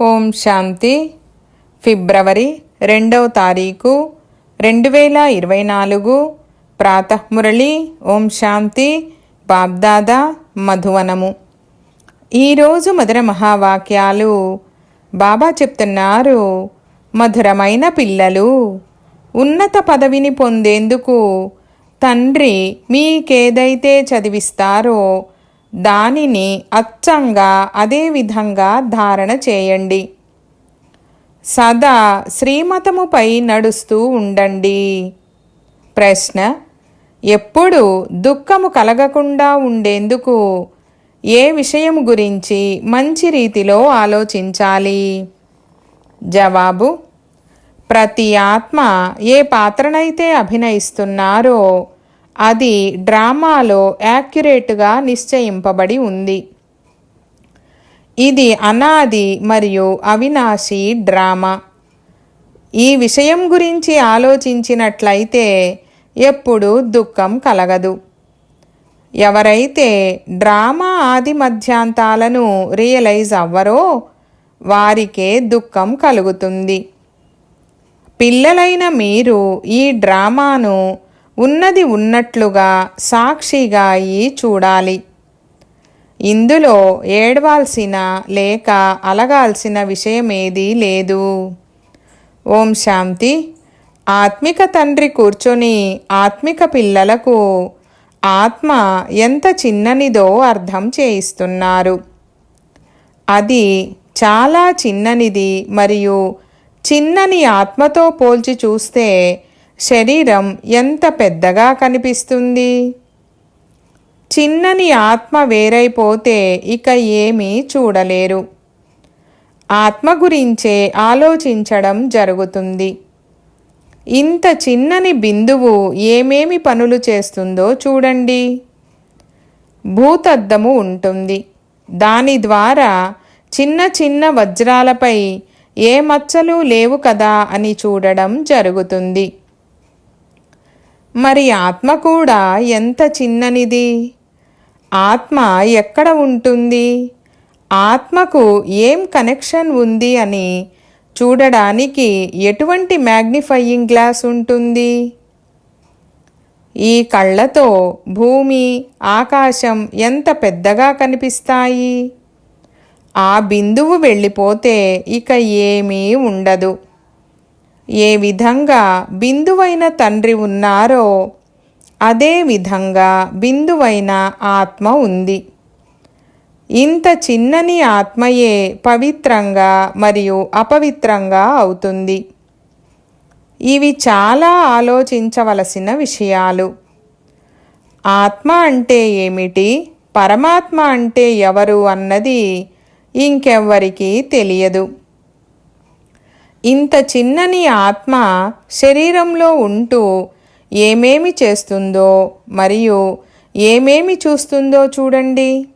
ఓం శాంతి. ఫిబ్రవరి రెండవ తారీఖు రెండు వేల ఇరవై నాలుగు. ప్రాతఃమురళి ఓం శాంతి బాబ్దాదా మధువనము. ఈరోజు మధుర మహావాక్యాలు బాబా చెప్తున్నారు మధురమైన పిల్లలు ఉన్నత పదవిని పొందేందుకు తండ్రి మీకేదైతే చదివిస్తారో దానిని అచ్చంగా అదే విధంగా ధారణ చేయండి. సదా శ్రీమతముపై నడుస్తూ ఉండండి. ప్రశ్న ఎప్పుడు దుఃఖము కలగకుండా ఉండేందుకు ఏ విషయం గురించి మంచి రీతిలో ఆలోచించాలి? జవాబు ప్రతి ఆత్మ ఏ పాత్రనైతే అభినయిస్తున్నారో అది డ్రామాలో యాక్యురేట్గా నిశ్చయింపబడి ఉంది. ఇది అనాది మరియు అవినాశి డ్రామా. ఈ విషయం గురించి ఆలోచించినట్లయితే ఎప్పుడు దుఃఖం కలగదు. ఎవరైతే డ్రామా ఆది మధ్యాంతాలను రియలైజ్ అవ్వరో వారికే దుఃఖం కలుగుతుంది. పిల్లలైన మీరు ఈ డ్రామాను ఉన్నది ఉన్నట్లుగా సాక్షిగా అయి చూడాలి. ఇందులో ఏడవాల్సిన లేక అలగాల్సిన విషయమేదీ లేదు. ఓం శాంతి. ఆత్మిక తండ్రి కూర్చొని ఆత్మిక పిల్లలకు ఆత్మ ఎంత చిన్ననిదో అర్థం చేయిస్తున్నారు. అది చాలా చిన్ననిది మరియు చిన్నని ఆత్మతో పోల్చి చూస్తే శరీరం ఎంత పెద్దగా కనిపిస్తుంది? చిన్నని ఆత్మ వేరైపోతే ఇక ఏమీ చూడలేరు. ఆత్మ గురించే ఆలోచించడం జరుగుతుంది. ఇంత చిన్నని బిందువు ఏమేమి పనులు చేస్తుందో చూడండి. భూతద్దము ఉంటుంది. దాని ద్వారా చిన్న చిన్న వజ్రాలపై ఏ మచ్చలు లేవు కదా అని చూడడం జరుగుతుంది. మరి ఆత్మ కూడా ఎంత చిన్ననిది? ఆత్మ ఎక్కడ ఉంటుంది? ఆత్మకు ఏం కనెక్షన్ ఉంది అని చూడడానికి ఎటువంటి మ్యాగ్నిఫయింగ్ గ్లాస్ ఉంటుంది? ఈ కళ్ళతో భూమి ఆకాశం ఎంత పెద్దగా కనిపిస్తాయి? ఆ బిందువు వెళ్ళిపోతే ఇక ఏమీ ఉండదు. ఏ విధంగా బిందువైన తండ్రి ఉన్నారో అదే విధంగా బిందువైన ఆత్మ ఉంది. ఇంత చిన్నని ఆత్మయే పవిత్రంగా మరియు అపవిత్రంగా అవుతుంది. ఇవి చాలా ఆలోచించవలసిన విషయాలు. ఆత్మ అంటే ఏమిటి? పరమాత్మ అంటే ఎవరు అన్నది ఇంకెవ్వరికీ తెలియదు. ఇంత చిన్నని ఆత్మ శరీరంలో ఉంటూ ఏమేమి చేస్తుందో మరియు ఏమేమి చూస్తుందో చూడండి.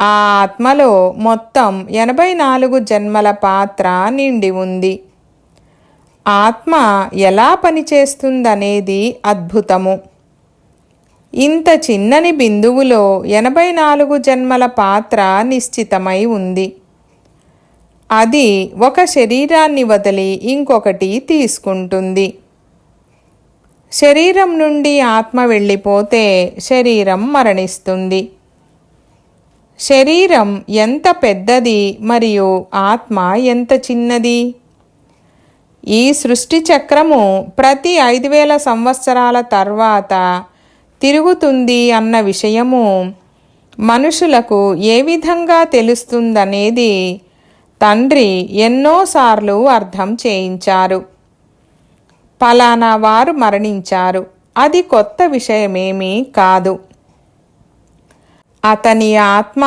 ఆ ఆత్మలో మొత్తం ఎనభై నాలుగు జన్మల పాత్ర నిండి ఉంది. ఆత్మ ఎలా పనిచేస్తుందనేది అద్భుతము. ఇంత చిన్నని బిందువులో ఎనభై నాలుగు జన్మల పాత్ర నిశ్చితమై ఉంది. అది ఒక శరీరాన్ని వదిలి ఇంకొకటి తీసుకుంటుంది. శరీరం నుండి ఆత్మ వెళ్ళిపోతే శరీరం మరణిస్తుంది. శరీరం ఎంత పెద్దది మరియు ఆత్మ ఎంత చిన్నది? ఈ సృష్టి చక్రము ప్రతి ఐదు వేల సంవత్సరాల తర్వాత తిరుగుతుంది అన్న విషయము మనుషులకు ఏ విధంగా తెలుస్తుందనేది తండ్రి ఎన్నోసార్లు అర్థం చేయించారు. పలానా వారు మరణించారు. అది కొత్త విషయమేమీ కాదు. అతని ఆత్మ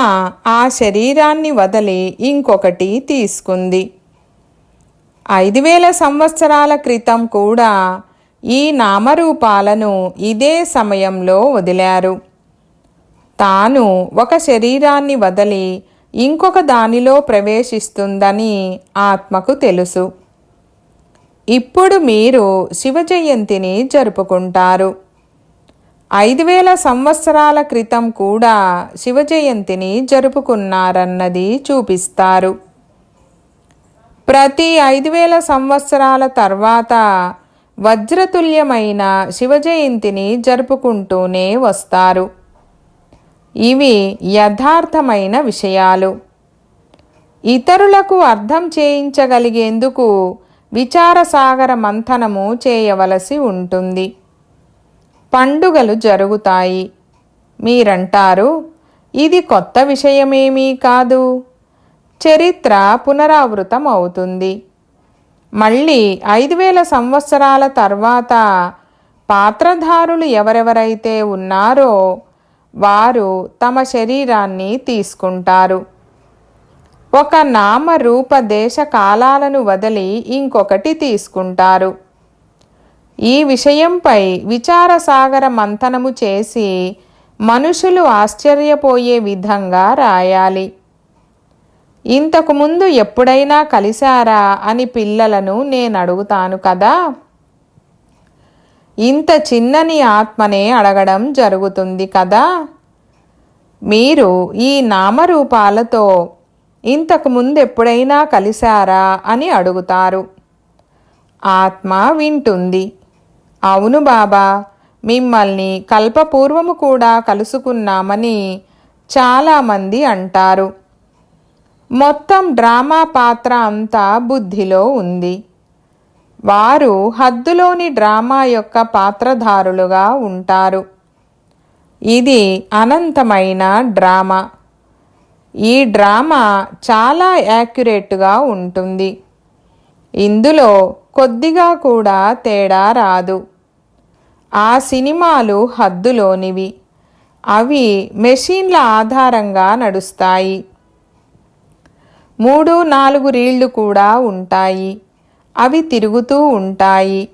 ఆ శరీరాన్ని వదిలి ఇంకొకటి తీసుకుంది. ఐదు వేల సంవత్సరాల క్రితం కూడా ఈ నామరూపాలను ఇదే సమయంలో వదిలారు. తాను ఒక శరీరాన్ని వదిలి ఇంకొక దానిలో ప్రవేశిస్తుందని ఆత్మకు తెలుసు. ఇప్పుడు మీరు శివ జయంతిని జరుపుకుంటారు. ఐదు వేల సంవత్సరాల క్రితం కూడా శివ జయంతిని జరుపుకున్నారన్నది చూపిస్తారు. ప్రతి ఐదు వేల సంవత్సరాల తర్వాత వజ్రతుల్యమైన శివ జయంతిని జరుపుకుంటూనే వస్తారు. ఇవి యథార్థమైన విషయాలు. ఇతరులకు అర్థం చేయించగలిగేందుకు విచారసాగర మంథనము చేయవలసి ఉంటుంది. పండుగలు జరుగుతాయి. మీరంటారు ఇది కొత్త విషయమేమీ కాదు. చరిత్ర పునరావృతం అవుతుంది. మళ్ళీ ఐదు వేల సంవత్సరాల తర్వాత పాత్రధారులు ఎవరెవరైతే ఉన్నారో వారు తమ శరీరాన్ని తీసుకుంటారు. ఒక నామరూప దేశ కాలాలను వదిలి ఇంకొకటి తీసుకుంటారు. ఈ విషయంపై విచారసాగర మంథనము చేసి మనుషులు ఆశ్చర్యపోయే విధంగా రాయాలి. ఇంతకుముందు ఎప్పుడైనా కలిశారా అని పిల్లలను నేను అడుగుతాను కదా? ఇంత చిన్నని ఆత్మనే అడగడం జరుగుతుంది కదా? మీరు ఈ నామరూపాలతో ఇంతకు ముందు ఎప్పుడైనా కలిశారా అని అడుగుతారు. ఆత్మ వింటుంది. అవును బాబా మిమ్మల్ని కల్పపూర్వము కూడా కలుసుకున్నామని చాలామంది అంటారు. మొత్తం డ్రామా పాత్ర అంతా బుద్ధిలో ఉంది. వారు హద్దులోని డ్రామా యొక్క పాత్రధారులుగా ఉంటారు. ఇది అనంతమైన డ్రామా. ఈ డ్రామా చాలా యాక్యురేట్గా ఉంటుంది. ఇందులో కొద్దిగా కూడా తేడా రాదు. ఆ సినిమాలు హద్దులోనివి. అవి మెషిన్ల ఆధారంగా నడుస్తాయి. మూడు నాలుగు రీళ్ళు కూడా ఉంటాయి. అవి తిరుగుతూ ఉంటాయి.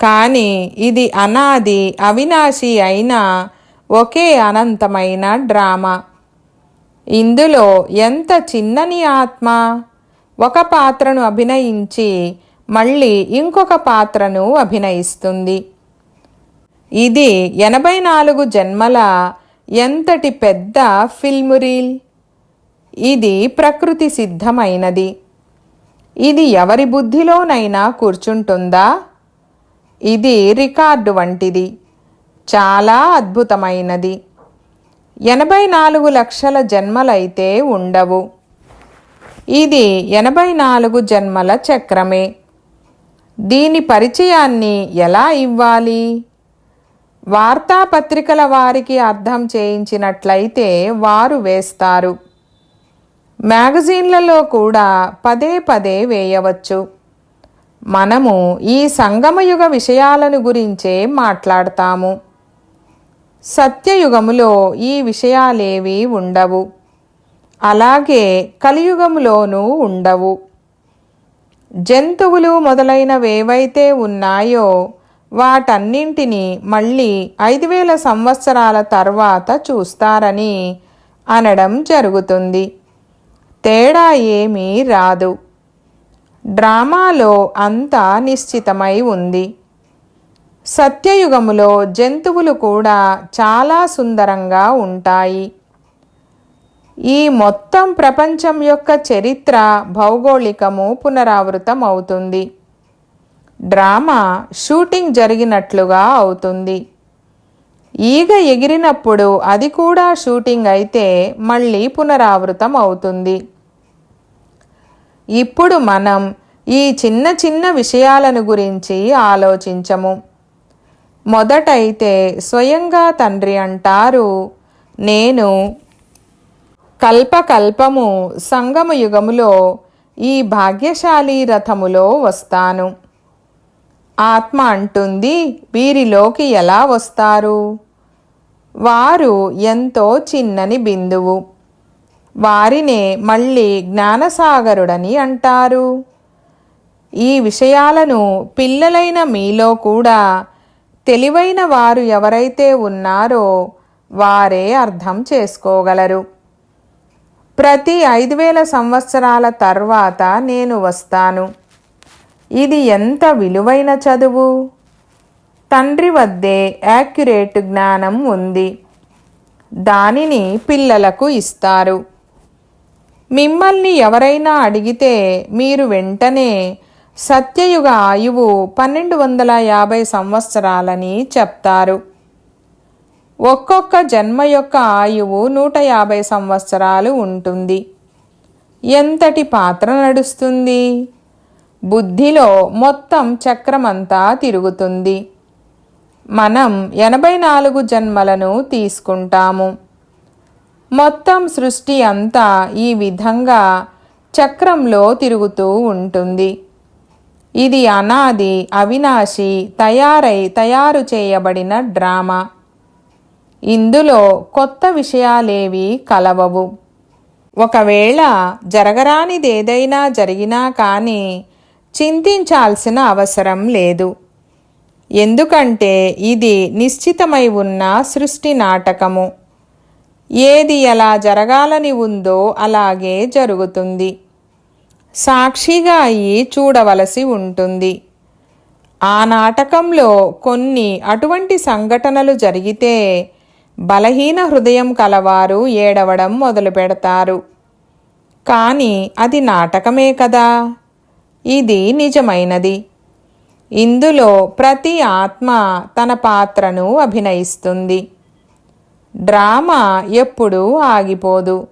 కానీ ఇది అనాది అవినాశి అయిన ఒకే అనంతమైన డ్రామా. ఇందులో ఎంత చిన్నని ఆత్మ? ఒక పాత్రను అభినయించి మళ్ళీ ఇంకొక పాత్రను అభినయిస్తుంది. ఇది ఎనభై నాలుగు జన్మల ఎంతటి పెద్ద ఫిల్మ్ రీల్? ఇది ప్రకృతి సిద్ధమైనది. ఇది ఎవరి బుద్ధిలోనైనా కూర్చుంటుందా? ఇది రికార్డు వంటిది. చాలా అద్భుతమైనది. ఎనభై నాలుగు లక్షల జన్మలైతే ఉండవు. ఇది ఎనభై నాలుగు జన్మల చక్రమే. దీని పరిచయాన్ని ఎలా ఇవ్వాలి? వార్తాపత్రికల వారికి అర్థం చేయించినట్లయితే వారు వేస్తారు. మ్యాగజీన్లలో కూడా పదే పదే వేయవచ్చు. మనము ఈ సంగమయుగ విషయాలను గురించే మాట్లాడతాము. సత్యయుగములో ఈ విషయాలేవి ఉండవు. అలాగే కలియుగములోనూ ఉండవు. జంతువులు మొదలైనవేవైతే ఉన్నాయో వాటన్నింటినీ మళ్ళీ ఐదు వేల సంవత్సరాల తర్వాత చూస్తారని అనడం జరుగుతుంది. తేడా ఏమీ రాదు. డ్రామాలో అంతా నిశ్చితమై ఉంది. సత్యయుగములో జంతువులు కూడా చాలా సుందరంగా ఉంటాయి. ఈ మొత్తం ప్రపంచం యొక్క చరిత్ర భౌగోళికము పునరావృతం అవుతుంది. డ్రామా షూటింగ్ జరిగినట్లుగా అవుతుంది. ఈగ ఎగిరినప్పుడు అది కూడా షూటింగ్ అయితే మళ్ళీ పునరావృతం అవుతుంది. ఇప్పుడు మనం ఈ చిన్న చిన్న విషయాలను గురించి ఆలోచించము. మొదటైతే స్వయంగా తండ్రి అంటారు నేను కల్పకల్పము సంగమయుగములో ఈ భాగ్యశాలి రథములో వస్తాను. ఆత్మ అంటుంది వీరిలోకి ఎలా వస్తారు? వారు ఎంతో చిన్నని బిందువు. వారినే మళ్ళీ జ్ఞానసాగరుడని అంటారు. ఈ విషయాలను పిల్లలైన మీలో కూడా తెలివైన వారు ఎవరైతే ఉన్నారో వారే అర్థం చేసుకోగలరు. ప్రతి ఐదు వేల సంవత్సరాల తర్వాత నేను వస్తాను. ఇది ఎంత విలువైన చదువు? తండ్రి వద్దే యాక్యురేట్ జ్ఞానం ఉంది. దానిని పిల్లలకు ఇస్తారు. మిమ్మల్ని ఎవరైనా అడిగితే మీరు వెంటనే సత్యయుగ ఆయువు పన్నెండు వందల యాభై సంవత్సరాలని చెప్తారు. ఒక్కొక్క జన్మ యొక్క ఆయువు నూట యాభై సంవత్సరాలు ఉంటుంది. ఎంతటి పాత్ర నడుస్తుంది? బుద్ధిలో మొత్తం చక్రమంతా తిరుగుతుంది. మనం ఎనభై నాలుగు జన్మలను తీసుకుంటాము. మొత్తం సృష్టి అంతా ఈ విధంగా చక్రంలో తిరుగుతూ ఉంటుంది. ఇది అనాది అవినాశి తయారై తయారు చేయబడిన డ్రామా. ఇందులో కొత్త విషయాలేవి కలవవు. ఒకవేళ జరగరానిదేదైనా జరిగినా కానీ చింతించాల్సిన అవసరం లేదు. ఎందుకంటే ఇది నిశ్చితమై ఉన్న సృష్టి నాటకము. ఏది ఎలా జరగాలని ఉందో అలాగే జరుగుతుంది. సాక్షిగా అయి చూడవలసి ఉంటుంది. ఆ నాటకంలో కొన్ని అటువంటి సంఘటనలు జరిగితే బలహీన హృదయం కలవారు ఏడవడం మొదలు పెడతారు కానీ అది నాటకమే కదా? ఇది నిజమైనది. ఇందులో ప్రతి ఆత్మ తన పాత్రను అభినయిస్తుంది. డ్రామా ఎప్పుడూ ఆగిపోదు.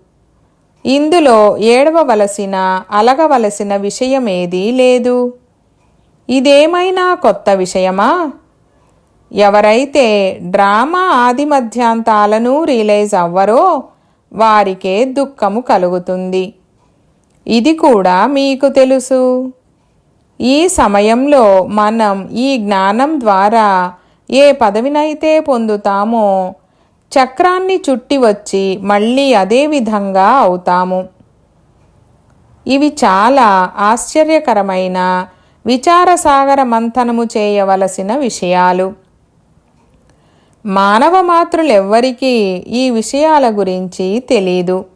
ఇందులో ఏడవవలసిన అలగవలసిన విషయమేదీ లేదు. ఇదేమైనా కొత్త విషయమా? ఎవరైతే డ్రామా ఆది మధ్యాంతాలను రియలైజ్ అవ్వరో వారికే దుఃఖము కలుగుతుంది. ఇది కూడా మీకు తెలుసు. ఈ సమయంలో మనం ఈ జ్ఞానం ద్వారా ఏ పదవినైతే పొందుతామో చక్రాన్ని చుట్టి వచ్చి మళ్ళీ అదే విధంగా అవుతాము. ఇవి చాలా ఆశ్చర్యకరమైన విచారసాగర మంథనము చేయవలసిన విషయాలు. మానవ మాతృలెవ్వరికీ ఈ విషయాల గురించి తెలీదు.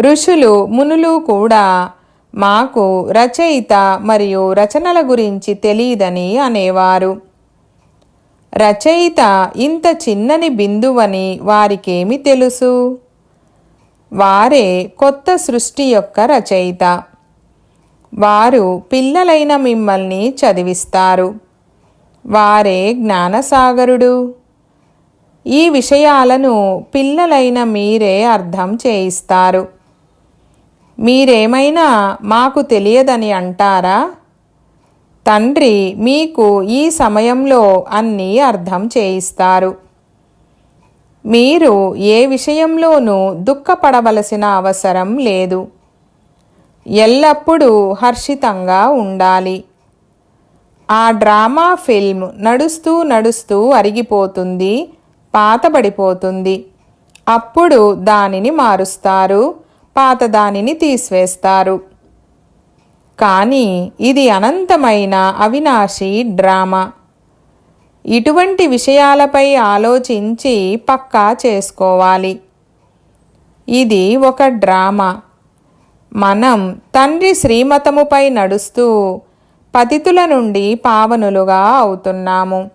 ఋషులు మునులు కూడా మాకు రచయిత మరియు రచనల గురించి తెలియదని అనేవారు. రచయిత ఇంత చిన్నని బిందువని వారికేమి తెలుసు? వారే కొత్త సృష్టి యొక్క రచయిత. వారు పిల్లలైన మిమ్మల్ని చదివిస్తారు. వారే జ్ఞానసాగరుడు. ఈ విషయాలను పిల్లలైన మీరే అర్థం చేయిస్తారు. మీరేమైనా మాకు తెలియదని అంటారా? తండ్రి మీకు ఈ సమయంలో అన్నీ అర్థం చేయిస్తారు. మీరు ఏ విషయంలోనూ దుఃఖపడవలసిన అవసరం లేదు. ఎల్లప్పుడూ హర్షితంగా ఉండాలి. ఆ డ్రామా ఫిల్మ్ నడుస్తూ నడుస్తూ అరిగిపోతుంది పాతబడిపోతుంది. అప్పుడు దానిని మారుస్తారు. పాతదానిని తీసివేస్తారు. కానీ ఇది అనంతమైన అవినాశి డ్రామా. ఇటువంటి విషయాలపై ఆలోచించి పక్కా చేసుకోవాలి. ఇది ఒక డ్రామా. మనం తండ్రి శ్రీమతముపై నడుస్తూ పతితుల నుండి పావనులుగా అవుతున్నాము.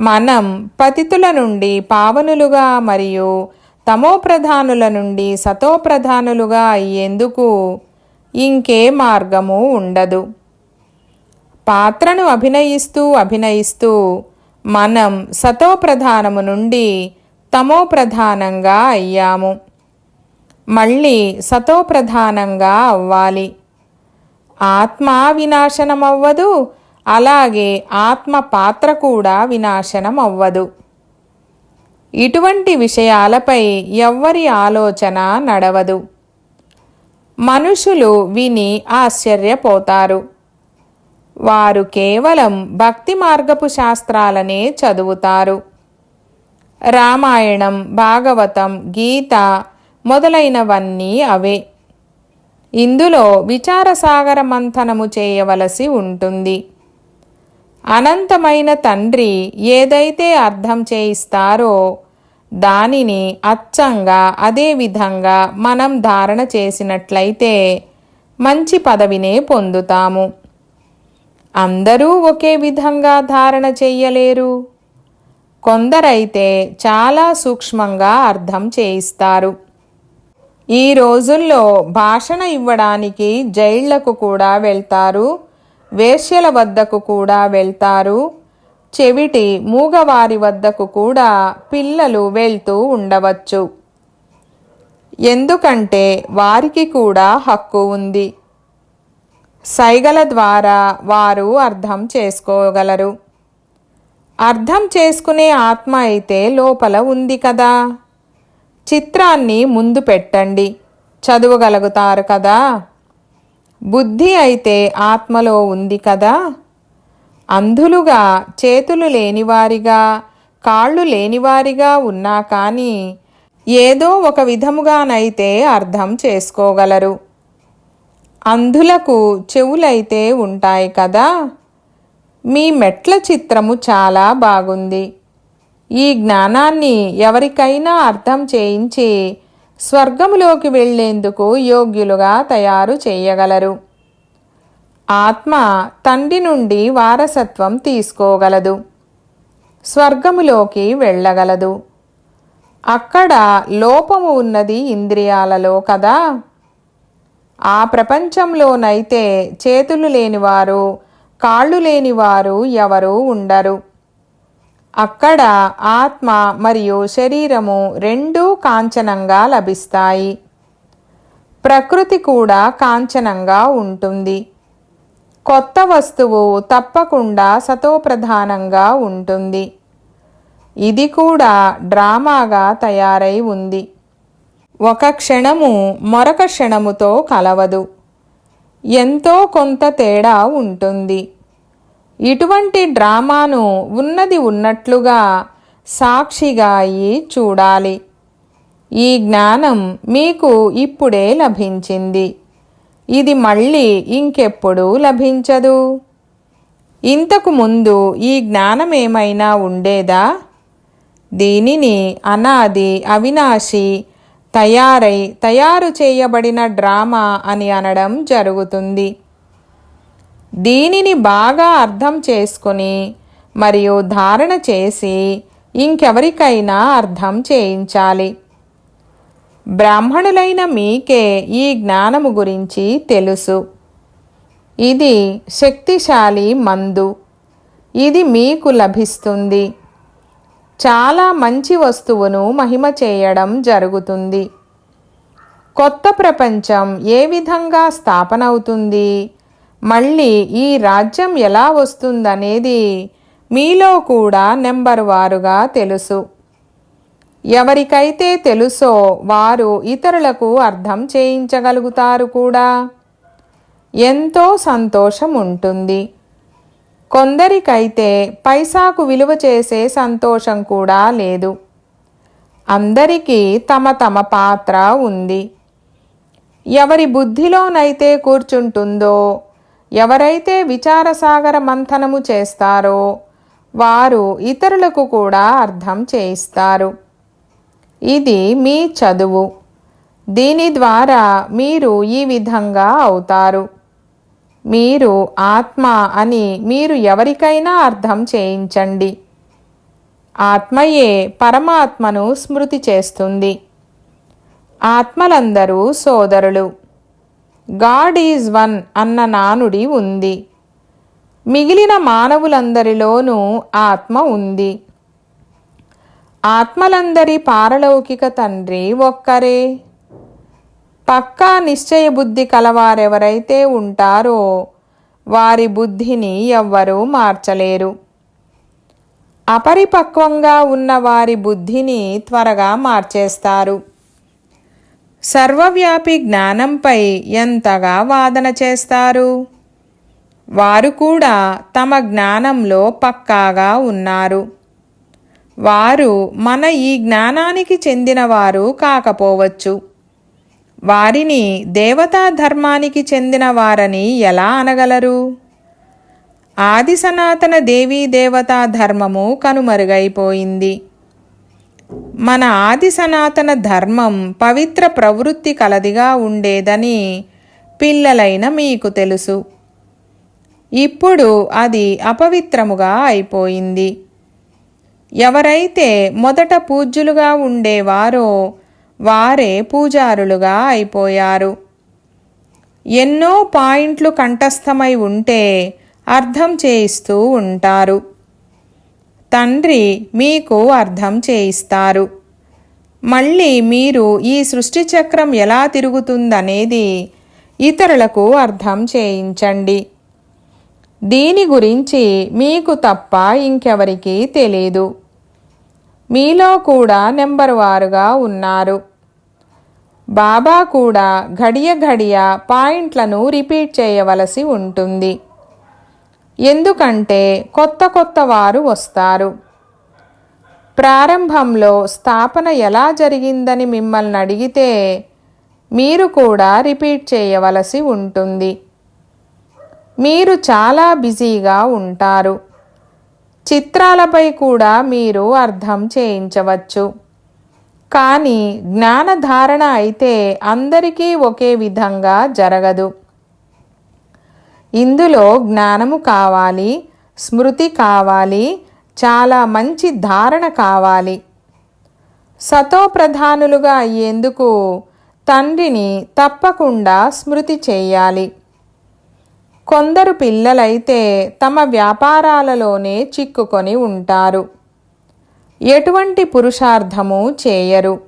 మనం పతితుల నుండి పావనులుగా మరియు తమోప్రధానుల నుండి సతోప్రధానులుగా అయ్యేందుకు ఇంకే మార్గము ఉండదు. పాత్రను అభినయిస్తూ అభినయిస్తూ మనం సతోప్రధానము నుండి తమోప్రధానంగా అయ్యాము. మళ్ళీ సతోప్రధానంగా అవ్వాలి. ఆత్మ వినాశనం అవ్వదు అలాగే ఆత్మ పాత్ర కూడా వినాశనం అవ్వదు ఇటువంటి విషయాలపై ఎవ్వరి ఆలోచన నడవదు. మనుషులు విని ఆశ్చర్యపోతారు. వారు కేవలం భక్తి మార్గపు శాస్త్రాలనే చదువుతారు. రామాయణం భాగవతం గీత మొదలైనవన్నీ అవే. ఇందులో విచారసాగర మంథనము చేయవలసి ఉంటుంది. అనంతమైన తండ్రి ఏదైతే అర్థం చేయిస్తారో దానిని అచ్చంగా అదే విధంగా మనం ధారణ చేసినట్లయితే మంచి పదవినే పొందుతాము. అందరూ ఒకే విధంగా ధారణ చెయ్యలేరు. కొందరైతే చాలా సూక్ష్మంగా అర్థం చేయిస్తారు. ఈ రోజుల్లో భాషణ ఇవ్వడానికి జైళ్ళకు కూడా వెళ్తారు వేశ్యల వద్దకు కూడా వెళ్తారు చెవిటి మూగవారి వద్దకు కూడా పిల్లలు వెళ్తూ ఉండవచ్చు. ఎందుకంటే వారికి కూడా హక్కు ఉంది. సైగల ద్వారా వారు అర్థం చేసుకోగలరు. అర్థం చేసుకునే ఆత్మ అయితే లోపల ఉంది కదా. చిత్రాన్ని ముందు పెట్టండి. చదువగలుగుతారు కదా. బుద్ధి అయితే ఆత్మలో ఉంది కదా. అంధులుగా చేతులు లేనివారిగా కాళ్ళు లేనివారిగా ఉన్నా కానీ ఏదో ఒక విధముగానైతే అర్థం చేసుకోగలరు. అంధులకు చెవులైతే ఉంటాయి కదా? మీ మెట్ల చిత్రము చాలా బాగుంది. ఈ జ్ఞానాన్ని ఎవరికైనా అర్థం చేయించి స్వర్గములోకి వెళ్ళేందుకు యోగ్యులుగా తయారు చేయగలరు. ఆత్మ తండ్రి నుండి వారసత్వం తీసుకోగలదు. స్వర్గములోకి వెళ్ళగలదు. అక్కడ లోపము ఉన్నది ఇంద్రియాలలో కదా. ఆ ప్రపంచంలోనైతే చేతులు లేనివారు కాళ్ళు లేనివారు ఎవరూ ఉండరు. అక్కడ ఆత్మ మరియు శరీరము రెండూ కాంచనంగా లభిస్తాయి. ప్రకృతి కూడా కాంచనంగా ఉంటుంది. కొత్త వస్తువు తప్పకుండా సతోప్రధానంగా ఉంటుంది. ఇది కూడా డ్రామాగా తయారై ఉంది. ఒక క్షణము మరొక క్షణముతో కలవదు. ఎంతో కొంత తేడా ఉంటుంది. ఇటువంటి డ్రామాను ఉన్నది ఉన్నట్లుగా సాక్షిగా అయి చూడాలి. ఈ జ్ఞానం మీకు ఇప్పుడే లభించింది. ఇది మళ్ళీ ఇంకెప్పుడు లభించదు. ఇంతకు ముందు ఈ జ్ఞానం ఏమైనా ఉండేదా? దీనిని అనాది అవినాశి తయారై తయారు చేయబడిన డ్రామా అని అనడం జరుగుతుంది. దీనిని బాగా అర్థం చేసుకుని మరియు ధారణ చేసి ఇంకెవరికైనా అర్థం చేయించాలి. బ్రాహ్మణులైన మీకే ఈ జ్ఞానము గురించి తెలుసు. ఇది శక్తిశాలి మందు. ఇది మీకు లభిస్తుంది. చాలా మంచి వస్తువును మహిమ చేయడం జరుగుతుంది. కొత్త ప్రపంచం ఏ విధంగా స్థాపన అవుతుంది? మళ్ళీ ఈ రాజ్యం ఎలా వస్తుందనేది మీలో కూడా నెంబర్ వారుగా తెలుసు. ఎవరికైతే తెలుసో వారు ఇతరులకు అర్థం చేయించగలుగుతారు కూడా. ఎంతో సంతోషం ఉంటుంది. కొందరికైతే పైసాకు విలువ చేసే సంతోషం కూడా లేదు. అందరికీ తమ తమ పాత్ర ఉంది. ఎవరి బుద్ధిలోనైతే కూర్చుంటుందో ఎవరైతే విచారసాగర మంథనము చేస్తారో వారు ఇతరులకు కూడా అర్థం చేయిస్తారు. ఇది మీ చదువు. దీని ద్వారా మీరు ఈ విధంగా అవుతారు. మీరు ఆత్మ అని మీరు ఎవరికైనా అర్థం చేయించండి. ఆత్మయే పరమాత్మను స్మృతి చేస్తుంది. ఆత్మలందరూ సోదరులు. గాడ్ ఈజ్ వన్ అన్న నానుడి ఉంది. మిగిలిన మానవులందరిలోనూ ఆత్మ ఉంది. ఆత్మలందరి పారలౌకిక తండ్రి ఒక్కరే. పక్కా నిశ్చయ బుద్ధి కలవారెవరైతే ఉంటారో వారి బుద్ధిని ఎవ్వరూ మార్చలేరు. అపరిపక్వంగా ఉన్న వారి బుద్ధిని త్వరగా మార్చేస్తారు. సర్వవ్యాపి జ్ఞానంపై ఎంతగా వాదన చేస్తారు? వారు కూడా తమ జ్ఞానంలో పక్కాగా ఉన్నారు. వారు మన ఈ జ్ఞానానికి చెందినవారు కాకపోవచ్చు. వారిని దేవతా ధర్మానికి చెందిన వారని ఎలా అనగలరు? ఆది సనాతన దేవీ దేవతా ధర్మము కనుమరుగైపోయింది. మన ఆది సనాతన ధర్మం పవిత్ర ప్రవృత్తి కలదిగా ఉండేదని పిల్లలైన మీకు తెలుసు. ఇప్పుడు అది అపవిత్రముగా అయిపోయింది. ఎవరైతే మొదట పూజ్యులుగా ఉండేవారో వారే పూజారులుగా అయిపోయారు. ఎన్నో పాయింట్లు కంఠస్థమై ఉంటే అర్థం చేయిస్తూ ఉంటారు. తండ్రి మీకు అర్థం చేయిస్తారు. మళ్ళీ మీరు ఈ సృష్టి చక్రం ఎలా తిరుగుతుందనేది ఇతరులకు అర్థం చేయించండి. దీని గురించి మీకు తప్ప ఇంకెవరికీ తెలీదు. మీలో కూడా నెంబర్ వారుగా ఉన్నారు. బాబా కూడా ఘడియ ఘడియ పాయింట్లను రిపీట్ చేయవలసి ఉంటుంది. ఎందుకంటే కొత్త కొత్త వారు వస్తారు. ప్రారంభంలో స్థాపన ఎలా జరిగిందని మిమ్మల్ని అడిగితే మీరు కూడా రిపీట్ చేయవలసి ఉంటుంది. మీరు చాలా బిజీగా ఉంటారు. చిత్రాలపై కూడా మీరు అర్థం చేయించవచ్చు. కానీ జ్ఞానధారణ అయితే అందరికీ ఒకే విధంగా జరగదు. ఇందులో జ్ఞానము కావాలి స్మృతి కావాలి చాలా మంచి ధారణ కావాలి. సతో ప్రధానులుగా అయ్యేందుకు తండ్రిని తప్పకుండా స్మృతి చేయాలి. కొందరు పిల్లలైతే తమ వ్యాపారాలలోనే చిక్కుకొని ఉంటారు. ఎటువంటి పురుషార్థము చేయరు.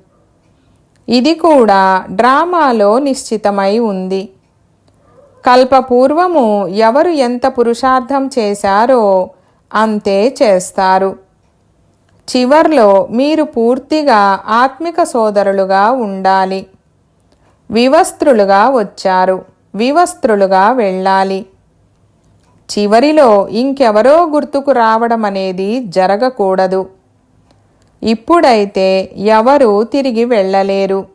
ఇది కూడా డ్రామాలో నిశ్చితమై ఉంది. కల్పపూర్వము ఎవరు ఎంత పురుషార్థం చేశారో అంతే చేస్తారు. చివర్లో మీరు పూర్తిగా ఆత్మిక సోదరులుగా ఉండాలి. వివస్త్రులుగా వచ్చారు. వివస్త్రులుగా వెళ్ళాలి. చివరిలో ఇంకెవరో గుర్తుకు రావడం అనేది జరగకూడదు. ఇప్పుడైతే ఎవరు తిరిగి వెళ్ళలేరు.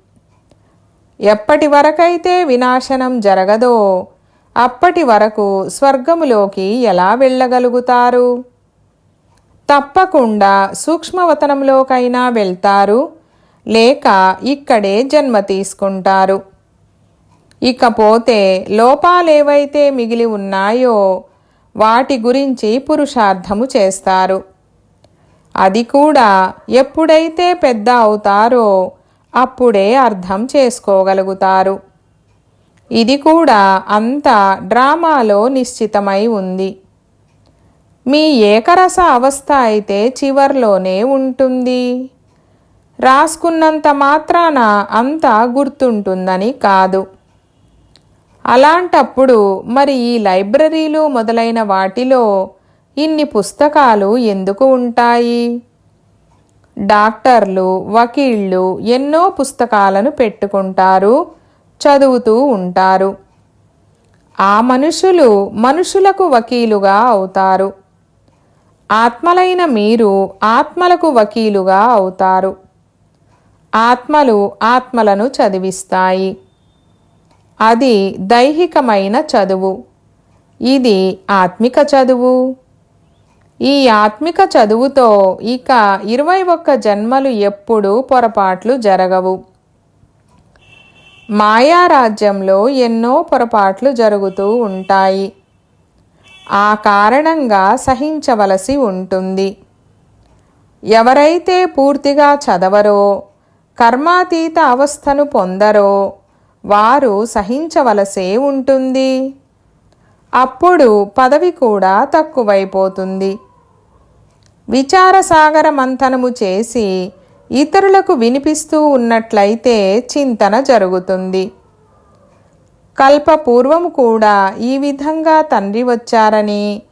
ఎప్పటి వరకైతే వినాశనం జరగదో అప్పటి వరకు స్వర్గములోకి ఎలా వెళ్ళగలుగుతారు? తప్పకుండా సూక్ష్మవతనంలోకైనా వెళ్తారు లేక ఇక్కడే జన్మ తీసుకుంటారు. ఇకపోతే లోపాలేవైతే మిగిలి ఉన్నాయో వాటి గురించి పురుషార్థము చేస్తారు. అది కూడా ఎప్పుడైతే పెద్ద అవుతారో అప్పుడే అర్థం చేసుకోగలుగుతారు. ఇది కూడా అంతా డ్రామాలో నిశ్చితమై ఉంది. మీ ఏకరస అవస్థ అయితే చివర్లోనే ఉంటుంది. రాసుకున్నంత మాత్రాన అంతా గుర్తుంటుందని కాదు. అలాంటప్పుడు మరి ఈ లైబ్రరీలు మొదలైన వాటిలో ఇన్ని పుస్తకాలు ఎందుకు ఉంటాయి? డాక్టర్లు వకీళ్ళు ఎన్నో పుస్తకాలను పెట్టుకుంటారు చదువుతూ ఉంటారు. ఆ మనుషులు మనుషులకు వకీలుగా అవుతారు. ఆత్మలైన మీరు ఆత్మలకు వకీలుగా అవుతారు. ఆత్మలు ఆత్మలను చదివిస్తాయి. అది దైహికమైన చదువు. ఇది ఆత్మిక చదువు. ఈ ఆత్మిక చదువుతో ఇక ఇరవై ఒక్క జన్మలు ఎప్పుడూ పొరపాట్లు జరగవు. మాయారాజ్యంలో ఎన్నో పొరపాట్లు జరుగుతూ ఉంటాయి. ఆ కారణంగా సహించవలసి ఉంటుంది. ఎవరైతే పూర్తిగా చదవరో కర్మాతీత అవస్థను పొందరో వారు సహించవలసే ఉంటుంది. అప్పుడు పదవి కూడా తక్కువైపోతుంది. విచారసాగర మంథనము చేసి ఇతరులకు వినిపిస్తూ ఉన్నట్లయితే చింతన జరుగుతుంది. కల్పపూర్వము కూడా ఈ విధంగా తండ్రి వచ్చారని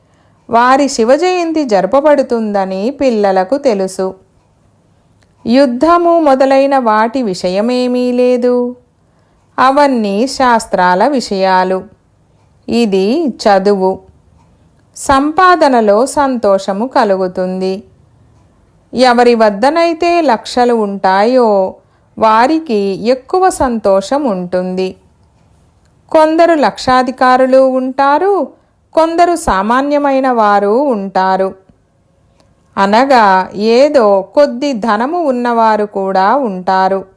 వారి శివజయంతి జరపబడుతుందని పిల్లలకు తెలుసు. యుద్ధము మొదలైన వాటి విషయమేమీ లేదు. అవన్నీ శాస్త్రాల విషయాలు. ఇది చదువు. సంపాదనలో సంతోషము కలుగుతుంది. ఎవరి వద్దనైతే లక్షలు ఉంటాయో వారికి ఎక్కువ సంతోషం ఉంటుంది. కొందరు లక్షాధికారులు ఉంటారు కొందరు సామాన్యమైన వారు ఉంటారు. అనగా ఏదో కొద్ది ధనము ఉన్నవారు కూడా ఉంటారు.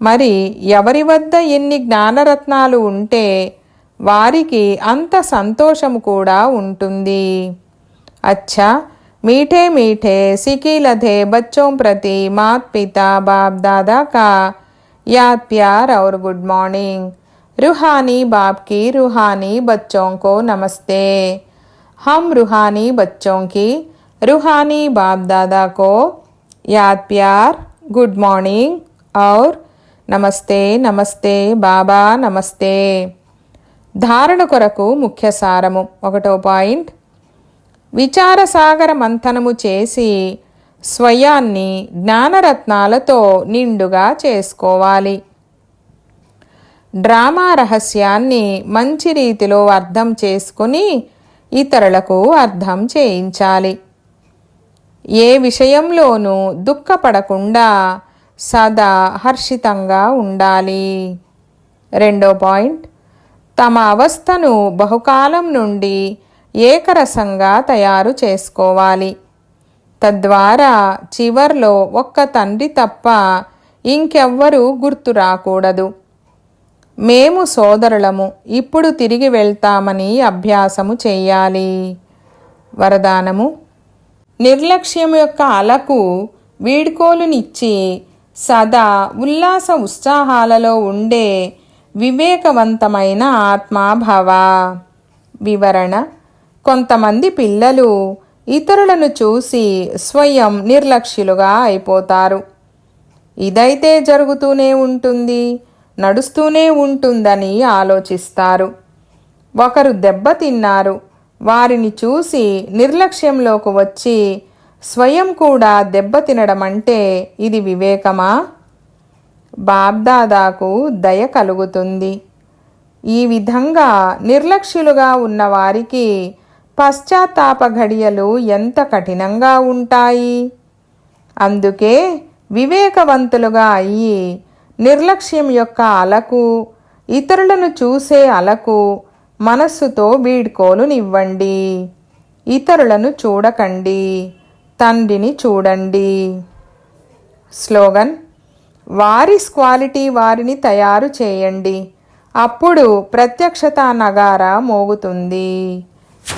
మరి ఎవరి వద్ద ఎన్ని జ్ఞానరత్నాలు ఉంటే వారికి అంత సంతోషము కూడా ఉంటుంది అచ్చా मीठे मीठे सिकी लधे बच्चों प्रति मात पिता बाप दादा का याद प्यार और गुड मॉर्निंग रूहानी बाप की रूहानी बच्चों को नमस्ते हम रूहानी बच्चों की रूहानी बाप दादा को याद प्यार गुड मॉर्निंग और నమస్తే నమస్తే బాబా నమస్తే. ధారణ కొరకు ముఖ్య సారము. ఒకటో పాయింట్. విచారసాగర మంథనము చేసి స్వయాన్ని జ్ఞానరత్నాలతో నిండుగా చేసుకోవాలి. డ్రామా రహస్యాన్ని మంచి రీతిలో అర్థం చేసుకుని ఇతరులకు అర్థం చేయించాలి. ఏ విషయంలోనూ దుఃఖపడకుండా సదా హర్షితంగా ఉండాలి. రెండో పాయింట్. తమ అవస్థను బహుకాలం నుండి ఏకరసంగా తయారు చేసుకోవాలి. తద్వారా చివర్లో ఒక్క తండ్రి తప్ప ఇంకెవ్వరూ గుర్తు రాకూడదు. మేము సోదరులము ఇప్పుడు తిరిగి వెళ్తామని అభ్యాసము చేయాలి. వరదానము. నిర్లక్ష్యం యొక్క అలకు వీడ్కోలునిచ్చి సదా ఉల్లాస ఉత్సాహాలలో ఉండే వివేకవంతమైన ఆత్మాభవ. వివరణ కొంతమంది పిల్లలు ఇతరులను చూసి స్వయం నిర్లక్ష్యులుగా అయిపోతారు. ఇదైతే జరుగుతూనే ఉంటుంది నడుస్తూనే ఉంటుందని ఆలోచిస్తారు. ఒకరు దెబ్బతిన్నారు వారిని చూసి నిర్లక్ష్యంలోకి వచ్చి స్వయం కూడా దెబ్బతినడం అంటే ఇది వివేకమా? బాబ్దాదాకు దయ కలుగుతుంది. ఈ విధంగా నిర్లక్ష్యులుగా ఉన్నవారికి పశ్చాత్తాప ఘడియలు ఎంత కఠినంగా ఉంటాయి? అందుకే వివేకవంతులుగా అయ్యి నిర్లక్ష్యం యొక్క అలకు ఇతరులను చూసే అలకు మనస్సుతో వీడ్కోలునివ్వండి ఇతరులను చూడకండి. తండ్రిని చూడండి. స్లోగన్ వారిస్ క్వాలిటీ వారిని తయారు చేయండి. అప్పుడు ప్రత్యక్షత నగార మోగుతుంది.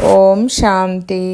ఓం శాంతి.